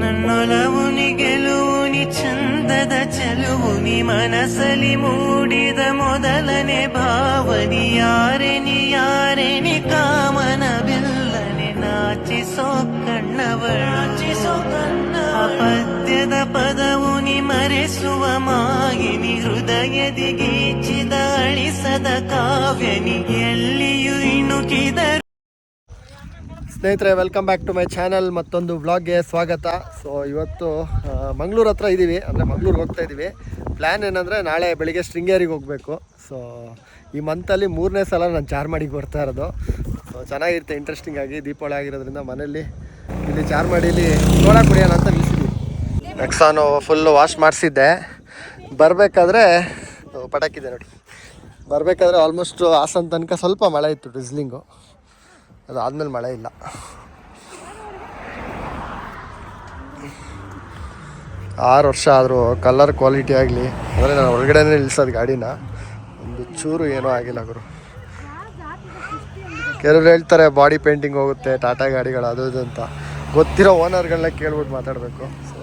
ನನ್ನೊಲವುನಿ ಗೆಲುವುನಿ ಚಂದದ ಚೆಲುವುನಿ ಮನಸಲಿ ಮೂಡಿದ ಮೊದಲನೆ ಭಾವನಿ. ಯಾರೆನಿ ಯಾರೆನಿ ಕಾಮನ ಬಿಲ್ಲನೆ. ನಾಚಿಸೋ ಕಣ್ಣವಳ. ನಾಚಿಸೋ ಕಣ್ಣ ಪದ್ಯದ ಪದವುನಿ ಮರೆಸುವ ಮಾಗಿನಿ ಹೃದಯದಿ ಗೀಚಿದ ಅಳಿಸದ ಕಾವ್ಯನಿ ಎಲ್ಲಿಯೂ ಇಣುಕಿದ ಸ್ನೇಹಿತರೆ welcome back to my channel ಮತ್ತೊಂದು ವ್ಲಾಗ್ಗೆ ಸ್ವಾಗತ. ಸೊ ಇವತ್ತು ಮಂಗಳೂರು ಹತ್ರ ಇದ್ದೀವಿ ಅಂದರೆ ಮಂಗ್ಳೂರಿಗೆ ಹೋಗ್ತಾ ಇದ್ದೀವಿ ಪ್ಲ್ಯಾನ್ ಏನಂದರೆ ನಾಳೆ ಬೆಳಿಗ್ಗೆ ಶೃಂಗೇರಿಗೆ ಹೋಗಬೇಕು. ಸೊ ಈ ಮಂತಲ್ಲಿ ಮೂರನೇ ಸಲ ನಾನು ಚಾರ್ಮಾಡಿಗೆ ಬರ್ತಾ ಇರೋದು. ಸೊ ಚೆನ್ನಾಗಿರುತ್ತೆ ಇಂಟ್ರೆಸ್ಟಿಂಗ್ ಆಗಿ ದೀಪಾವಳಿ ಆಗಿರೋದ್ರಿಂದ ಮನೇಲಿ ಇಲ್ಲಿ ಚಾರ್ಮಾಡಿಲಿ ನೋಡ ಕುಡಿಯೋಣ ಅಂತ ನಿಲ್ಲಿಸಿದ್ವಿ ನೆಕ್ಸಾನು ಫುಲ್ಲು ವಾಶ್ ಮಾಡಿಸಿದ್ದೆ. ಬರಬೇಕಾದ್ರೆ ಪಟಾಕಿದೆ ನೋಡಿ. ಬರಬೇಕಾದ್ರೆ ಆಲ್ಮೋಸ್ಟ್ ಹಾಸನ ತನಕ ಸ್ವಲ್ಪ ಮಳೆ ಇತ್ತು ಡ್ರಿಸ್ಲಿಂಗು ಅದಾದ್ಮೇಲೆ ಮಳೆ ಇಲ್ಲ. ಆರು ವರ್ಷ ಆದರೂ ಕಲರ್ ಕ್ವಾಲಿಟಿ ಆಗಲಿ. ಅಂದರೆ ನಾನು ಹೊರಗಡೆನೇ ನಿಲ್ಸೋದು ಗಾಡಿನ. ಒಂದು ಚೂರು ಏನೂ ಆಗಿಲ್ಲ ಗುರು. ಕೆಲವ್ರು ಹೇಳ್ತಾರೆ ಬಾಡಿ ಪೇಂಟಿಂಗ್ ಹೋಗುತ್ತೆ, ಟಾಟಾ ಗಾಡಿಗಳು ಅದು ಇದು ಅಂತ. ಗೊತ್ತಿರೋ ಓನರ್ಗಳನ್ನ ಕೇಳ್ಬಿಟ್ಟು ಮಾತಾಡಬೇಕು. ಸೊ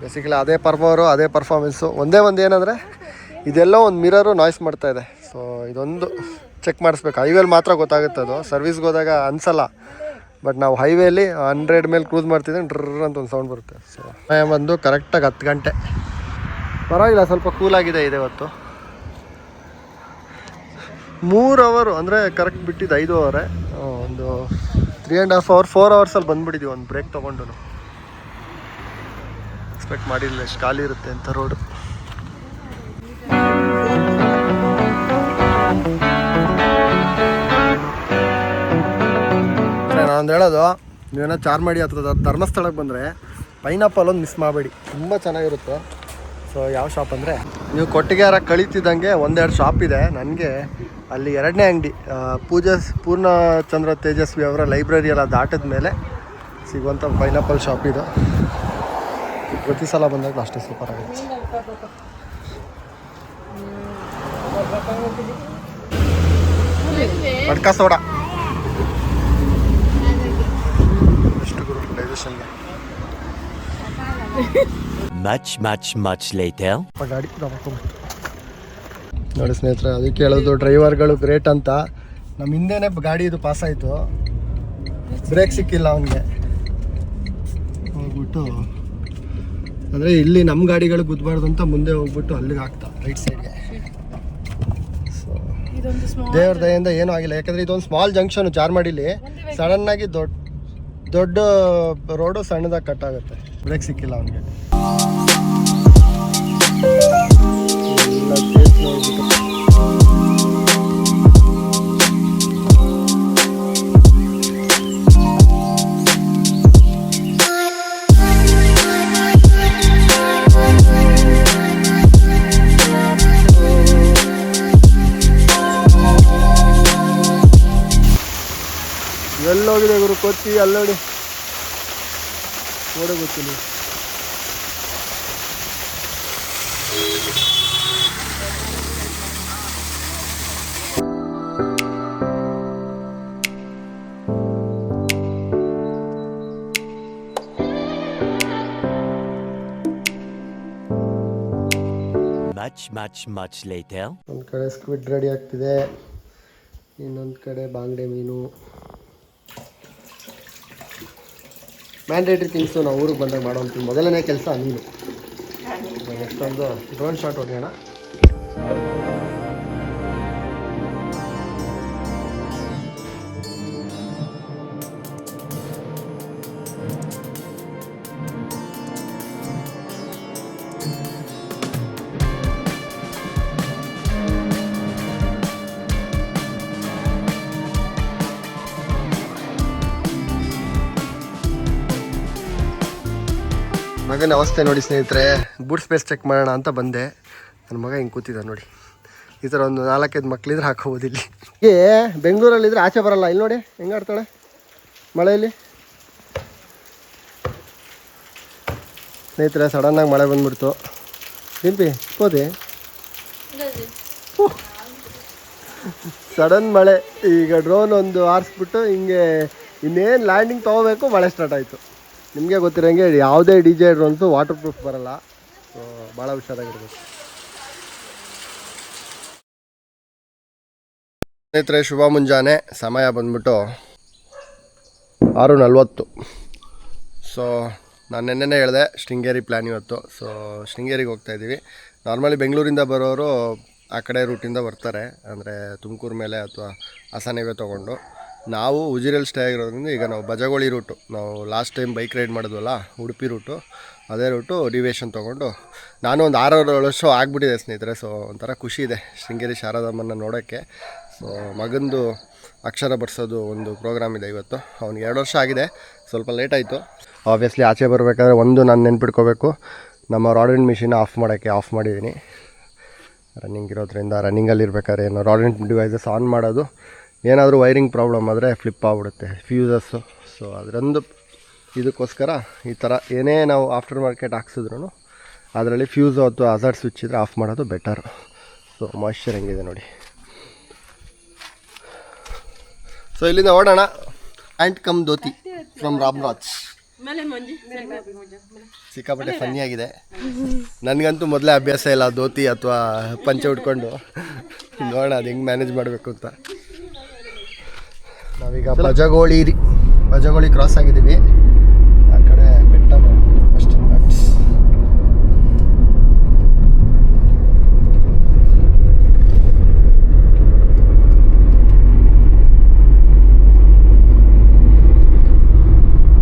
ಬೇಸಿಕಲಿ ಅದೇ ಪರ್ಫಾರು ಅದೇ ಪರ್ಫಾರ್ಮೆನ್ಸು ಒಂದೇ ಒಂದು ಏನಂದರೆ, ಇದೆಲ್ಲ ಒಂದು ಮಿರರು ನಾಯ್ಸ್ ಮಾಡ್ತಾ ಇದೆ. ಸೊ ಇದೊಂದು ಚೆಕ್ ಮಾಡಿಸ್ಬೇಕು. ಹೈವೇಲಿ ಮಾತ್ರ ಗೊತ್ತಾಗುತ್ತೆ ಅದು. ಸರ್ವಿಸ್ಗೆ ಹೋದಾಗ ಅನ್ಸಲ್ಲ. ಬಟ್ ನಾವು ಹೈವೇಲಿ ಹಂಡ್ರೆಡ್ ಮೇಲೆ ಕ್ರೂಸ್ ಮಾಡ್ತಿದ್ದೆ ಡ್ರರ್ ಅಂತ ಒಂದು ಸೌಂಡ್ ಬರುತ್ತೆ. ಸೊ ಟೈಮ್ ಬಂದು ಕರೆಕ್ಟಾಗಿ ಹತ್ತು ಗಂಟೆ. ಪರವಾಗಿಲ್ಲ, ಸ್ವಲ್ಪ ಕೂಲಾಗಿದೆ ಇದೆ ಇವತ್ತು ಮೂರು ಅವರು ಅಂದರೆ ಕರೆಕ್ಟ್ ಬಿಟ್ಟಿದ್ದು ಐದು ಅವರೆ ಒಂದು three and half hour four ಅವರ್ಸಲ್ಲಿ ಬಂದುಬಿಟ್ಟಿದ್ದೀವಿ, ಒಂದು ಬ್ರೇಕ್ ತೊಗೊಂಡು ಎಕ್ಸ್ಪೆಕ್ಟ್ ಮಾಡಿಲ್ಲ, ಎಷ್ಟು ಖಾಲಿ ಇರುತ್ತೆ ಅಂತ ರೋಡು ನಾನು ಹೇಳೋದು ನೀವೇನೋ ಚಾರ್ಮಾಡಿ ಅಥವಾ ಧರ್ಮಸ್ಥಳಕ್ಕೆ ಬಂದರೆ ಪೈನಾಪಲ್ ಒಂದು ಮಿಸ್ ಮಾಡಬೇಡಿ. ತುಂಬ ಚೆನ್ನಾಗಿರುತ್ತೆ. ಸೊ ಯಾವ ಶಾಪ್ ಅಂದರೆ? ನೀವು ಕೊಟ್ಟಿಗೆರ ಕಳೀತಿದ್ದಂಗೆ ಒಂದೆರಡು ಶಾಪ್ ಇದೆ. ನನಗೆ ಅಲ್ಲಿ ಎರಡನೇ ಅಂಗಡಿ ಪೂಜಾ ಪೂರ್ಣಚಂದ್ರ ತೇಜಸ್ವಿ ಅವರ ಲೈಬ್ರರಿ ಎಲ್ಲ ದಾಟದ ಮೇಲೆ ಸಿಗುವಂಥ ಪೈನಾಪಲ್ ಶಾಪ್ ಇದು. ಪ್ರತಿ ಸಲ ಬಂದಾಗ ಅಷ್ಟೇ ಸೂಪರ್ ಆಗುತ್ತೆ. ಮಡ್ಕ ಸೋಡಾ ಎಷ್ಟು ಗುರು match Much, much, much later. ಗಾಡಿ ನೋಡಿ ಸ್ನೇಹಿತರೆ ಅದಕ್ಕೆ ಹೇಳೋದು ಡ್ರೈವರ್ಗಳು ಗ್ರೇಟ್ ಅಂತ. ನಮ್ಮ ಹಿಂದೆನೆ ಗಾಡಿ ಇದು ಪಾಸ್ ಆಯಿತು. ಬ್ರೇಕ್ ಸಿಕ್ಕಿಲ್ಲ ಅವನಿಗೆ. ಹೋಗ್ಬಿಟ್ಟು ಅಂದರೆ ಇಲ್ಲಿ ನಮ್ಮ ಗಾಡಿಗಳು ಗುದ್ದಬಾರ್ದು ಅಂತ ಮುಂದೆ ಹೋಗ್ಬಿಟ್ಟು ಅಲ್ಲಿಗೆ ಹಾಕ್ತಾ ರೈಟ್ ಸೈಡ್ಗೆ ಸೊ ದೇವ್ರ ದಯಿಂದ ಏನೂ ಆಗಿಲ್ಲ. ಯಾಕಂದರೆ ಇದೊಂದು ಸ್ಮಾಲ್ ಜಂಕ್ಷನ್ ಚಾರ್ಮಾಡಿಲಿ ಸಡನ್ನಾಗಿ ದೊಡ್ಡ ದೊಡ್ಡ ರೋಡು ಸಣ್ಣದಾಗಿ ಕಟ್ ಆಗುತ್ತೆ. ಬ್ರೇಕ್ ಸಿಕ್ಕಿಲ್ಲ ಅವನಿಗೆ. ಕೊಚ್ಚಿ ಅಲ್ಲೋಡಿ. ನೋಡೇ ಗೊತ್ತಿಲ್ಲ. ಮಚ್ ಮಚ್ ಮಚ್ ಲೇಟರ್ ಒಂದು ಕಡೆ ಸ್ಕ್ವಿಡ್ ರೆಡಿ ಆಗ್ತಿದೆ. ಇನ್ನೊಂದು ಕಡೆ ಬಾಂಗ್ಡೆ ಮೀನು. ಮ್ಯಾಂಡೇಟ್ರಿ ಥಿಂಗ್ಸು ನಾವು ಊರಿಗೆ ಬಂದಾಗ ಮಾಡೋಂಥ ಮೊದಲನೇ ಕೆಲಸ ನೀನು ನೆಕ್ಸ್ಟ್ ಒಂದು ಡ್ರೋನ್ ಶಾಟ್ ಹೊಡೆಯೋಣ. ಮಗನ ಅವಸ್ಥೆ ನೋಡಿ ಸ್ನೇಹಿತರೆ ಬೂಟ್ ಸ್ಪೇಸ್ ಚೆಕ್ ಮಾಡೋಣ ಅಂತ ಬಂದೆ. ನನ್ನ ಮಗ ಹಿಂಗೆ ಕೂತಿದ್ದ ನೋಡಿ. ಈ ಥರ ಒಂದು ನಾಲ್ಕೈದು ಮಕ್ಳಿದ್ರೆ ಹಾಕೋಬೋದು ಇಲ್ಲಿ. ಏ, ಬೆಂಗಳೂರಲ್ಲಿದ್ರೆ ಆಚೆ ಬರಲ್ಲ. ಇಲ್ಲಿ ನೋಡಿ, ಹೆಂಗೆ ಆಡ್ತಾಳೆ? ಮಳೆಯಲ್ಲಿ? ಸ್ನೇಹಿತರೆ ಸಡನ್ನಾಗಿ ಮಳೆ ಬಂದ್ಬಿಡ್ತು. ಡಿಂಪಿ ಹೋದೆ? ಸಡನ್ ಮಳೆ. ಈಗ ಡ್ರೋನ್ ಒಂದು ಆರಿಸ್ಬಿಟ್ಟು ಹಿಂಗೆ ಇನ್ನೇನು ಲ್ಯಾಂಡಿಂಗ್ ತೊಗೋಬೇಕು, ಮಳೆ ಸ್ಟಾರ್ಟ್ ಆಯಿತು. ನಿಮಗೆ ಗೊತ್ತಿರೋಂಗೆ ಯಾವುದೇ ಡಿ ಜೆ ಅಂತೂ ವಾಟರ್ ಪ್ರೂಫ್ ಬರಲ್ಲ. ಸೊ ಭಾಳ ಹುಷಾರಾಗಿರ್ಬೇಕು. ಸ್ನೇಹಿತರೆ, ಶುಭ ಮುಂಜಾನೆ. ಸಮಯ ಬಂದ್ಬಿಟ್ಟು ಆರು ನಲ್ವತ್ತು ಸೊ ನಾನು ನೆನ್ನೆನೇ ಹೇಳಿದೆ, ಶೃಂಗೇರಿ ಪ್ಲ್ಯಾನ್ ಇವತ್ತು. ಸೊ ಶೃಂಗೇರಿಗೆ ಹೋಗ್ತಾ ಇದ್ದೀವಿ. ನಾರ್ಮಲಿ ಬೆಂಗಳೂರಿಂದ ಬರೋರು ಆ ಕಡೆ ರೂಟಿಂದ ಬರ್ತಾರೆ. ಅಂದರೆ ತುಮಕೂರು ಮೇಲೆ ಅಥವಾ ಹಾಸನವೇ ತೊಗೊಂಡು. ನಾವು ಉಜಿರಲ್ಲಿ ಸ್ಟೇ ಆಗಿರೋದ್ರಿಂದ ಈಗ ನಾವು ಬಜಗೋಳಿ ರೂಟು ನಾವು ಲಾಸ್ಟ್ ಟೈಮ್ ಬೈಕ್ ರೈಡ್ ಮಾಡಿದ್ವಲ್ಲ, ಉಡುಪಿ ರೂಟು ಅದೇ ರೂಟು ಡಿವಿಯೇಷನ್ ತೊಗೊಂಡು ನಾನು ಒಂದು ಆರು ಏಳು ವರ್ಷ ಆಗಿಬಿಟ್ಟಿದೆ ಸ್ನೇಹಿತರೆ ಸೊ ಒಂಥರ ಖುಷಿ ಇದೆ ಶೃಂಗೇರಿ ಶಾರದಮ್ಮನ ನೋಡೋಕ್ಕೆ ಸೊ ಮಗಂದು ಅಕ್ಷರ ಬರ್ಸೋದು ಒಂದು ಪ್ರೋಗ್ರಾಮ್ ಇದೆ ಇವತ್ತು. ಅವ್ನಿಗೆ ಎರಡು ವರ್ಷ ಆಗಿದೆ, ಸ್ವಲ್ಪ ಲೇಟ್ ಆಯಿತು. ಆಬ್ವಿಯಸ್ಲಿ ಆಚೆ ಬರಬೇಕಾದ್ರೆ ಒಂದು ನಾನು ನೆನ್ಪಿಟ್ಕೋಬೇಕು. ನಮ್ಮ ರಾಡ್ ಮಿಷಿನ್ ಆಫ್ ಮಾಡೋಕ್ಕೆ ಆಫ್ ಮಾಡಿದ್ದೀನಿ ರನ್ನಿಂಗ್ ಇರೋದ್ರಿಂದ ರನ್ನಿಂಗಲ್ಲಿ ಇರಬೇಕಾದ್ರೆ ಏನು ಡಿವೈಸಸ್ ಆನ್ ಮಾಡೋದು. ಏನಾದರೂ ವೈರಿಂಗ್ ಪ್ರಾಬ್ಲಮ್ ಆದರೆ ಫ್ಲಿಪ್ ಆಗ್ಬಿಡುತ್ತೆ ಫ್ಯೂಸಸ್ಸು ಸೊ ಅದರೊಂದು ಇದಕ್ಕೋಸ್ಕರ ಈ ಥರ ಏನೇ ನಾವು ಆಫ್ಟರ್ ಮಾರ್ಕೆಟ್ ಹಾಕ್ಸಿದ್ರು ಅದರಲ್ಲಿ ಫ್ಯೂಸು ಅಥವಾ ಅಜಾರ್ ಸ್ವಿಚ್ ಇದ್ದರೆ ಆಫ್ ಮಾಡೋದು ಬೆಟರ್. ಸೊ ಮಾಯ್ಶ್ಚರ್ ಹೆಂಗಿದೆ ನೋಡಿ. ಸೊ ಇಲ್ಲಿಂದ ಓಡೋಣ. And come dhoti from Ramraj ಸಿಕ್ಕಾಪಟ್ಟೆ ಫನ್ನಿ ಆಗಿದೆ. ನನಗಂತೂ ಮೊದಲೇ ಅಭ್ಯಾಸ ಇಲ್ಲ ಧೋತಿ ಅಥವಾ ಪಂಚೆ ಉಟ್ಕೊಂಡು. ನೋಡೋಣ ಅದು ಹೆಂಗೆ ಮ್ಯಾನೇಜ್ ಮಾಡಬೇಕು ಅಂತ. ನಾವೀಗ ಬಜಗೋಳಿ ಬಜಗೋಳಿ ಕ್ರಾಸ್ ಆಗಿದ್ದೀವಿ. ಆ ಕಡೆ ಬೆಟ್ಟ ಅಷ್ಟು ಘಾಟ್ಸ್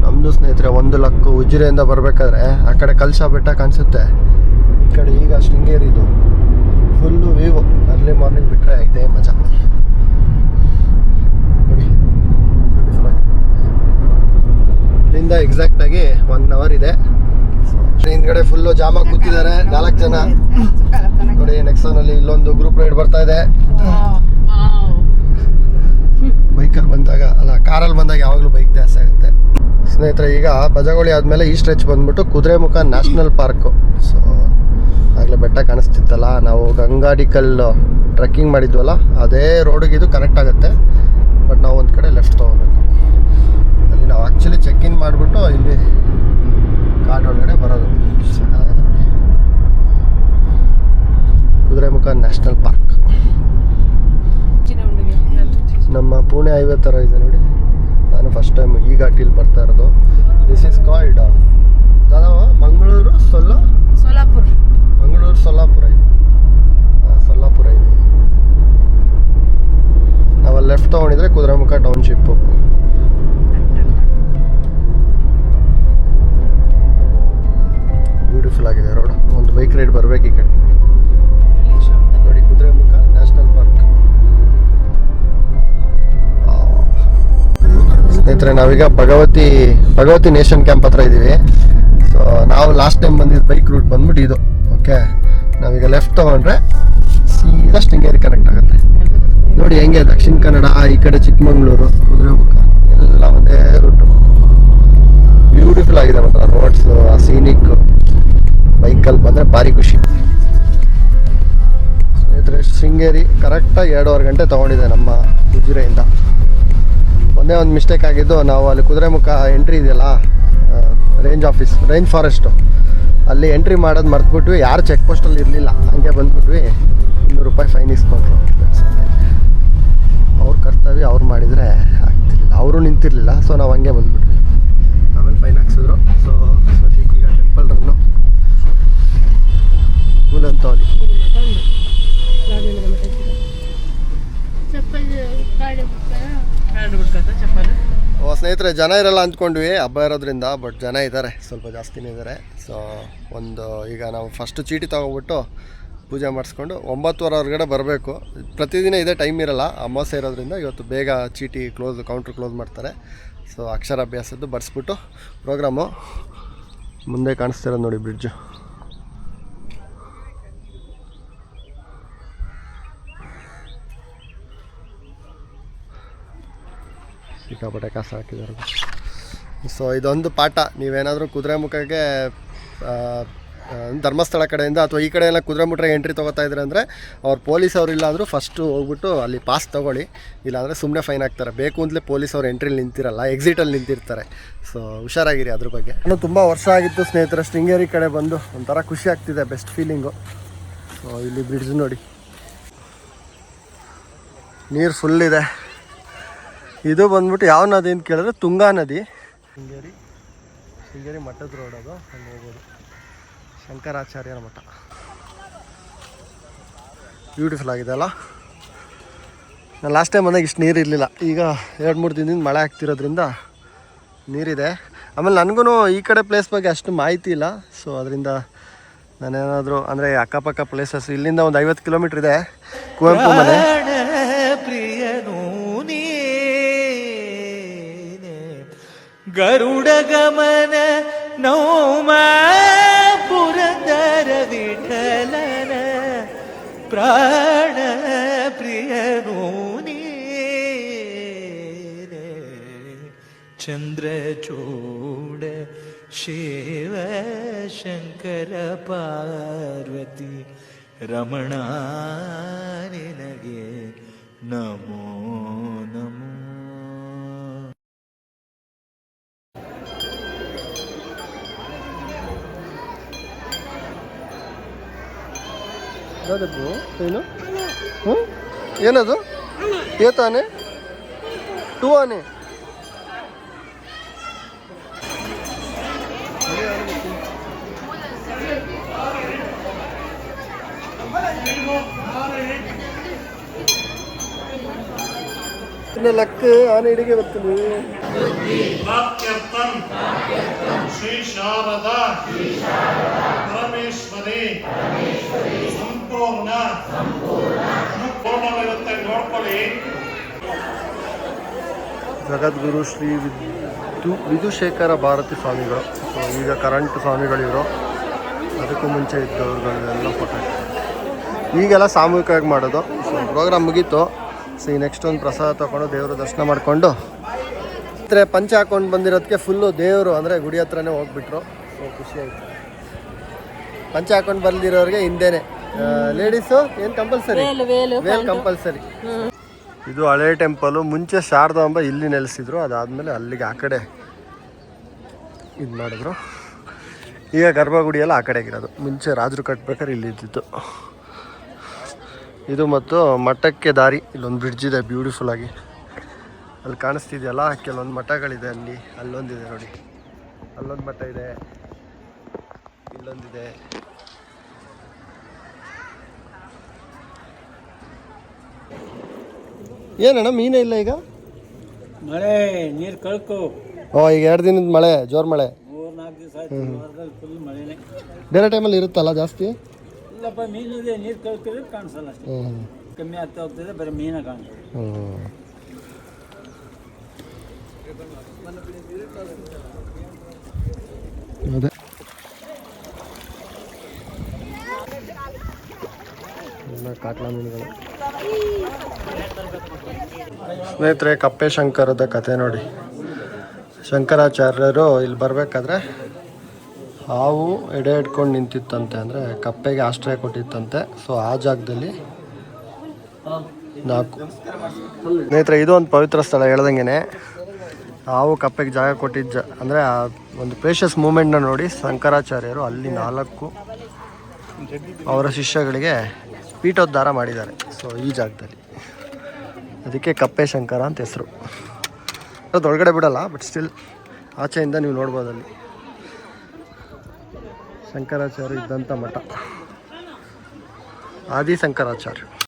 ನಮ್ಮದು ಸ್ನೇಹಿತರೆ ಒಂದು ಲಕ್ಕು ಉಜಿರೆಯಿಂದ ಬರಬೇಕಾದ್ರೆ ಆ ಕಡೆ ಕಲ್ಸ ಬೆಟ್ಟ ಕಾಣಿಸುತ್ತೆ. ಈ ಕಡೆ ಈಗ ಶೃಂಗೇರಿದು. ಫುಲ್ಲು ವೀವು ಅರ್ಲಿ ಮಾರ್ನಿಂಗ್ ಬಿಟ್ಟರೆ ಇದೇ ಮಜಾ ನೋಡಿ beautiful ಆಗಿ. ಇಲ್ಲಿಂದ ಎಕ್ಸಾಕ್ಟಾಗಿ ಒನ್ ಅವರ್ ಇದೆ. ಹಿಂದ್ಗಡೆ ಫುಲ್ಲು ಜಾಮ ಕೂತಿದ್ದಾರೆ, ನಾಲ್ಕು ಜನ. ನೋಡಿ ನೆಕ್ಸನಲ್ಲಿ ಇಲ್ಲೊಂದು ಗ್ರೂಪ್ ರೈಡ್ ಬರ್ತಾ ಇದೆ. ಬೈಕಲ್ಲಿ ಬಂದಾಗ, ಅಲ್ಲ ಕಾರಲ್ಲಿ ಬಂದಾಗ ಯಾವಾಗಲೂ ಬೈಕ್ ಜಾಸ್ತಿ ಆಗುತ್ತೆ. ಸ್ನೇಹಿತರೆ, ಈಗ ಬಜಗೋಳಿ ಆದಮೇಲೆ ಈ ಸ್ಟ್ರೆಚ್ ಬಂದ್ಬಿಟ್ಟು ಕುದುರೆಮುಖ ನ್ಯಾಷನಲ್ ಪಾರ್ಕು ಸೊ ಆಗಲೇ ಬೆಟ್ಟ ಕಾಣಿಸ್ತಿತ್ತಲ್ಲ, ನಾವು ಗಂಗಾಡಿಕಲ್ ಟ್ರೆಕ್ಕಿಂಗ್ ಮಾಡಿದ್ವಲ್ಲ, ಅದೇ ರೋಡಿಗೆ ಇದು ಕನೆಕ್ಟ್ ಆಗುತ್ತೆ. ಬಟ್ ನಾವು ಒಂದು ಕಡೆ ಲೆಫ್ಟ್ ತೊಗೋಬೇಕು. ಅಲ್ಲಿ ನಾವು ಆ್ಯಕ್ಚುಲಿ ಚೆಕ್ ಇನ್ ಮಾಡಿಬಿಟ್ಟು ಇಲ್ಲಿ ಕಾಡ್ ಒಳಗಡೆ ಬರೋದು. ಕುದುರೆಮುಖ ನ್ಯಾಷನಲ್ ಪಾರ್ಕ್ ನಮ್ಮ ಪುಣೆ ಹೈವೇ ಥರ ಇದೆ ನೋಡಿ. ನಾನು ಫಸ್ಟ್ ಟೈಮ್ ಈ ಘಾಟಿಲಿ ಬರ್ತಾ ಇರೋದು. ದಿಸ್ ಇಸ್ ಕಾಲ್ಡ್ ಅದಾವ ಮಂಗಳೂರು ಸೊಲ್ಲ? ಸೊಲ್ಲಾಪುರ. ಮಂಗಳೂರು ಸೊಲ್ಲಾಪುರ ಇದೆ. ಹಾಂ ಸೊಲ್ಲಾಪುರ ಇದೆ. ನಾವು ಲೆಫ್ಟ್ ತೊಗೊಂಡಿದ್ರೆ ಕುದುರೆಮುಖ ಟೌನ್ಶಿಪ್ಪು ಬ್ಯೂಟಿಫುಲ್ ಆಗಿದೆ ರೋಡ್ ಒಂದು ಬೈಕ್ ರೈಡ್ ಬರಬೇಕು ಈ ಕಡೆ. ನೋಡಿ ಕುದುರೆಮುಖ ನ್ಯಾಷನಲ್ ಪಾರ್ಕ್ ಸ್ನೇಹಿತರೆ, ನಾವೀಗ ಭಗವತಿ ಭಗವತಿ ನೇಷನ್ ಕ್ಯಾಂಪ್ ಹತ್ರ ಇದ್ದೀವಿ ಸೊ ನಾವು ಲಾಸ್ಟ್ ಟೈಮ್ ಬಂದಿದ್ದು ಬೈಕ್ ರೂಟ್ ಬಂದ್ಬಿಟ್ಟು ಇದು ಓಕೆ ನಾವೀಗ ಲೆಫ್ಟ್ ತೊಗೊಂಡ್ರೆ ಸೀದಾ ಶೃಂಗೇರಿ ಕನೆಕ್ಟ್ ಆಗುತ್ತೆ. ನೋಡಿ, ಹೆಂಗೆ ದಕ್ಷಿಣ ಕನ್ನಡ ಈ ಕಡೆ ಚಿಕ್ಕಮಂಗ್ಳೂರು ಕುದುರೆಮುಖ ಎಲ್ಲ ಒಂದೇ ರೂಟು ಬ್ಯೂಟಿಫುಲ್ ಆಗಿದೆ ಮಾತ್ರ ರೋಡ್ಸು ಆ ಸೀನಿಕ್ ಬೈಕಲ್ಲಿ ಬಂದರೆ ಭಾರಿ ಖುಷಿ. ಸ್ನೇಹಿತರೆ, ಶೃಂಗೇರಿ ಕರೆಕ್ಟಾಗಿ ಎರಡೂವರೆ ಗಂಟೆ ತೊಗೊಂಡಿದೆ ನಮ್ಮ ಉಜಿರೆಯಿಂದ. ಒಂದೇ ಒಂದು ಮಿಸ್ಟೇಕ್ ಆಗಿದ್ದು ನಾವು ಅಲ್ಲಿ ಕುದುರೆಮುಖ ಎಂಟ್ರಿ ಇದೆಯಲ್ಲ ರೇಂಜ್ ಆಫೀಸ್ ರೇಂಜ್ ಫಾರೆಸ್ಟು ಅಲ್ಲಿ ಎಂಟ್ರಿ ಮಾಡೋದು ಮರ್ತ್ಬಿಟ್ವಿ, ಯಾರು ಚೆಕ್ ಪೋಸ್ಟಲ್ಲಿ ಇರಲಿಲ್ಲ, ಹಂಗೆ ಬಂದ್ಬಿಟ್ವಿ. ಇನ್ನೂರು ರೂಪಾಯಿ ಫೈನ್ ಇಸ್ಕೊಂಡ್ರು. ಅವ್ರ ಕರ್ತವ್ಯ ಅವ್ರು ಮಾಡಿದರೆ ಆಗ್ತಿರ್ಲಿಲ್ಲ, ಅವರು ನಿಂತಿರಲಿಲ್ಲ ಸೊ ನಾವು ಹಂಗೆ ಬಂದ್ಬಿಟ್ವಿ. ಆಮೇಲೆ ಫೈನ್ ಹಾಕ್ಸಿದ್ರು. ಸೊ ಸದ್ಯಕ್ಕೆ ಈಗ ಟೆಂಪಲ್ ರನ್ನು ಮೂಲಂತವಲ್ಲಿ ಓ ಸ್ನೇಹಿತರೆ, ಜನ ಇರಲ್ಲ ಅಂದ್ಕೊಂಡ್ವಿ, ಹಬ್ಬ ಇರೋದ್ರಿಂದ ಬಟ್ ಜನ ಇದ್ದಾರೆ ಸ್ವಲ್ಪ ಜಾಸ್ತಿನೇ ಇದ್ದಾರೆ ಸೊ ಒಂದು, ಈಗ ನಾವು ಫಸ್ಟ್ ಚೀಟಿ ತೊಗೊಬಿಟ್ಟು ಪೂಜೆ ಮಾಡಿಸ್ಕೊಂಡು ಒಂಬತ್ತುವರೆ ಹೊರಗಡೆ ಬರಬೇಕು. ಪ್ರತಿದಿನ ಇದೇ ಟೈಮ್ ಇರಲ್ಲ, ಅಮಾವಾಸ್ಯೆ ಇರೋದ್ರಿಂದ ಇವತ್ತು ಬೇಗ ಚೀಟಿ ಕ್ಲೋಸ್ ಕೌಂಟ್ರ್ ಕ್ಲೋಸ್ ಮಾಡ್ತಾರೆ. ಸೊ ಅಕ್ಷರಾಭ್ಯಾಸದ್ದು ಬರ್ಸ್ಬಿಟ್ಟು ಪ್ರೋಗ್ರಾಮು ಮುಂದೆ ಕಾಣಿಸ್ತಿರೋದು ನೋಡಿ ಬ್ರಿಡ್ಜು ಸಿಕ್ಕಾಪಟ್ಟೆ ಕಾಸು ಹಾಕಿದ್ದಾರೆ ಸೊ ಇದೊಂದು ಪಾಠ. ನೀವೇನಾದರೂ ಕುದುರೆ ಮುಖಕ್ಕೆ ಧರ್ಮಸ್ಥಳ ಕಡೆಯಿಂದ ಅಥವಾ ಈ ಕಡೆ ಎಲ್ಲ ಕುದುರೆಮುಟ್ರೆ ಎಂಟ್ರಿ ತೊಗೋತಾ ಇದ್ರೆ ಅಂದರೆ ಅವ್ರು ಪೊಲೀಸ್ ಅವ್ರು ಇಲ್ಲ ಅಂದರೂ ಫಸ್ಟು ಹೋಗ್ಬಿಟ್ಟು ಅಲ್ಲಿ ಪಾಸ್ ತೊಗೊಳ್ಳಿ. ಇಲ್ಲಾಂದರೆ ಸುಮ್ಮನೆ ಫೈನ್ ಹಾಕ್ತಾರೆ ಬೇಕು ಅಂತಲೇ ಪೊಲೀಸ್ ಅವ್ರು ಎಂಟ್ರಿಲಿ ನಿಂತಿರಲ್ಲ ಎಕ್ಸಿಟಲ್ಲಿ ನಿಂತಿರ್ತಾರೆ. ಸೊ ಹುಷಾರಾಗಿರಿ ಅದ್ರ ಬಗ್ಗೆ. ನಾನು ತುಂಬ ವರ್ಷ ಆಗಿತ್ತು ಸ್ನೇಹಿತರ, ಶೃಂಗೇರಿ ಕಡೆ ಬಂದು. ಒಂಥರ ಖುಷಿ ಆಗ್ತಿದೆ ಬೆಸ್ಟ್ ಫೀಲಿಂಗು ಸೊ ಇಲ್ಲಿ ಬ್ರಿಡ್ಜ್ ನೋಡಿ. ನೀರು ಫುಲ್ ಇದೆ. ಇದು ಬಂದ್ಬಿಟ್ಟು ಯಾವ ನದಿ ಅಂತ ಕೇಳಿದ್ರೆ ತುಂಗಾ ನದಿ. ಶೃಂಗೇರಿ. ಶೃಂಗೇರಿ ಮಠದ ರೋಡ್ ಅದು. ಅಲ್ಲಿ ಹೋಗೋದು ಶಂಕರಾಚಾರ್ಯರ ಮಠ. ಬ್ಯೂಟಿಫುಲ್ ಆಗಿದೆ ಅಲ್ಲ? ನಾನು ಲಾಸ್ಟ್ ಟೈಮ್ ಬಂದಾಗ ಇಷ್ಟು ನೀರು ಇರಲಿಲ್ಲ. ಈಗ ಎರಡು ಮೂರು ದಿನದಿಂದ ಮಳೆ ಆಗ್ತಿರೋದ್ರಿಂದ ನೀರಿದೆ. ಆಮೇಲೆ ನನಗೂ ಈ ಕಡೆ ಪ್ಲೇಸ್ ಬಗ್ಗೆ ಅಷ್ಟು ಮಾಹಿತಿ ಇಲ್ಲ. ಸೊ ಅದರಿಂದ ನಾನೇನಾದರೂ ಅಂದರೆ ಅಕ್ಕಪಕ್ಕ ಪ್ಲೇಸಸ್ ಇಲ್ಲಿಂದ ಒಂದು ಐವತ್ತು ಕಿಲೋಮೀಟ್ರ್ ಇದೆ. ಕುವೆಂಪು ಮನೆ. ഗരുഡഗമന നൗമാരധര വിഠലന പ്രാണ പ്രിയനൂനീ ചന്ദ്രചൂട ശിവ ശങ്കര പാർവതി രമണാനിനകെ നമോ ಯಾವ್ದಕ್ಕೂ ಏನು? ಹ್ಞೂ ಏನದು? ಏತಾನೆ ಟೂ ಆನೆ. ಲಕ್ಕ ಆನೆ ಹಿಡಿಗೆ ಬರ್ತೀನಿ ಶ್ರೀ ಶಾರದಾ ಪರಮೇಶ್ವರಿ. ಸಂಪೂರ್ಣ ಅನುಪೂರ್ಣವಿರುತ್ತೆ ನೋಡ್ಕೊಳ್ಳಿ. ಜಗದ್ಗುರು ಶ್ರೀ ವಿದು ವಿಧುಶೇಖರ ಭಾರತಿ ಸ್ವಾಮಿಗಳು ಈಗ ಕರೆಂಟ್ ಸ್ವಾಮಿಗಳಿವರು, ಅದಕ್ಕೂ ಮುಂಚೆ ಇದ್ದವ್ರುಗಳೆಲ್ಲ ಫೋಟೋ ಈಗೆಲ್ಲ ಸಾಮೂಹಿಕವಾಗಿ ಮಾಡೋದು. ಸೊ ಪ್ರೋಗ್ರಾಮ್ ಮುಗೀತು. ಸೊ ಈ ನೆಕ್ಸ್ಟ್ ಒಂದು ಪ್ರಸಾದ ತೊಗೊಂಡು ದೇವರು ದರ್ಶನ ಮಾಡಿಕೊಂಡು ಇತ್ತರೆ ಪಂಚ ಹಾಕೊಂಡು ಬಂದಿರೋದಕ್ಕೆ ಫುಲ್ಲು ದೇವರು ಅಂದರೆ ಗುಡಿ ಹತ್ರನೇ ಹೋಗ್ಬಿಟ್ರು. ಸೊ ಖುಷಿ ಆಯಿತು. ಪಂಚ ಹಾಕೊಂಡು ಬಂದಿರೋರಿಗೆ ಹಿಂದೆನೆ. ಲೇಡೀಸು ಏನು ಕಂಪಲ್ಸರಿ ವೇಲ್ ಕಂಪಲ್ಸರಿ ಇದು ಹಳೆ ಟೆಂಪಲು ಮುಂಚೆ ಶಾರದಾಂಬ ಇಲ್ಲಿ ನೆಲೆಸಿದ್ರು ಅದಾದಮೇಲೆ ಅಲ್ಲಿಗೆ ಆ ಕಡೆ ಇದು ಮಾಡಿದ್ರು. ಈಗ ಗರ್ಭಗುಡಿಯೆಲ್ಲ ಆ ಕಡೆಗಿರೋದು ಮುಂಚೆ ರಾಜರು ಕಟ್ಬೇಕಾದ್ರೆ ಇಲ್ಲಿ ಇದ್ದಿತ್ತು ಇದು ಮತ್ತು ಮಠಕ್ಕೆ ದಾರಿ ಇಲ್ಲೊಂದು ಬ್ರಿಡ್ಜ್ ಇದೆ ಬ್ಯೂಟಿಫುಲ್ ಆಗಿ. ಅಲ್ಲಿ ಕಾಣಿಸ್ತಿದೆಯಲ್ಲ ಕೆಲವೊಂದು ಮಠಗಳಿದೆ ಅಲ್ಲಿ ಅಲ್ಲೊಂದಿದೆ ನೋಡಿ. ಅಲ್ಲೊಂದು ಮಠ ಇದೆ ಇಲ್ಲೊಂದಿದೆ. ಏನಣ್ಣ ಮೀನೇ ಇಲ್ಲ ಈಗ? ಮಳೆ ನೀರು ಕಳ್ಕು. ಓ ಈಗ ಎರಡು ದಿನದ ಮಳೆ ಜೋರು ಮಳೆ. ಮೂರು ನಾಲ್ಕು ದಿವಸ ಆಯ್ತು ವಾರದಲ್ಲಿ ಫುಲ್ ಮಳೆನೇ. ಬೇರೆ ಟೈಮಲ್ಲಿ ಇರುತ್ತಲ್ಲ ಜಾಸ್ತಿ? ಇಲ್ಲಪ್ಪ ಮೀನು ಇದೆ ನೀರು ಕಳ್ಕಿದ್ರೆ ಕಾಣಿಸಲ್ಲ ಅಷ್ಟೇ. ಕಮ್ಮಿ ಆಗ್ತಾ ಹೋಗ್ತದೆ ಬರೀ ಮೀನ ಅದೇ. ಸ್ನೇಹಿತರೆ, ಕಪ್ಪೆ ಶಂಕರದ ಕತೆ ನೋಡಿ. ಶಂಕರಾಚಾರ್ಯರು ಇಲ್ಲಿ ಬರಬೇಕಾದ್ರೆ ಹಾವು ಎಡೆ ಹಿಡ್ಕೊಂಡು ನಿಂತಿತ್ತಂತೆ ಅಂದರೆ ಕಪ್ಪೆಗೆ ಆಶ್ರಯ ಕೊಟ್ಟಿತ್ತಂತೆ. ಸೊ ಆ ಜಾಗದಲ್ಲಿ ನಾಲ್ಕು. ಸ್ನೇಹಿತರೆ, ಇದು ಒಂದು ಪವಿತ್ರ ಸ್ಥಳ ಹೇಳ್ದಂಗೆ ಹಾವು ಕಪ್ಪೆಗೆ ಜಾಗ ಕೊಟ್ಟಿದ್ದ ಜ ಅಂದರೆ ಆ ಒಂದು ಪ್ರೇಷಸ್ ಮೂಮೆಂಟ್ನ ನೋಡಿ ಶಂಕರಾಚಾರ್ಯರು ಅಲ್ಲಿ ನಾಲ್ಕು ಅವರ ಶಿಷ್ಯಗಳಿಗೆ ಪೀಠೋದ್ಧಾರ ಮಾಡಿದ್ದಾರೆ. ಸೊ ಈ ಜಾಗದಲ್ಲಿ. ಅದಕ್ಕೆ ಕಪ್ಪೆ ಶಂಕರ ಅಂತ ಹೆಸರು. ಅದೊಳಗಡೆ ಬಿಡಲ್ಲ ಬಟ್ ಸ್ಟಿಲ್ ಆಚೆಯಿಂದ ನೀವು ನೋಡ್ಬೋದು ಅಲ್ಲಿ. ಶಂಕರಾಚಾರ್ಯ ಇದ್ದಂಥ ಮಠ. ಆದಿ ಶಂಕರಾಚಾರ್ಯ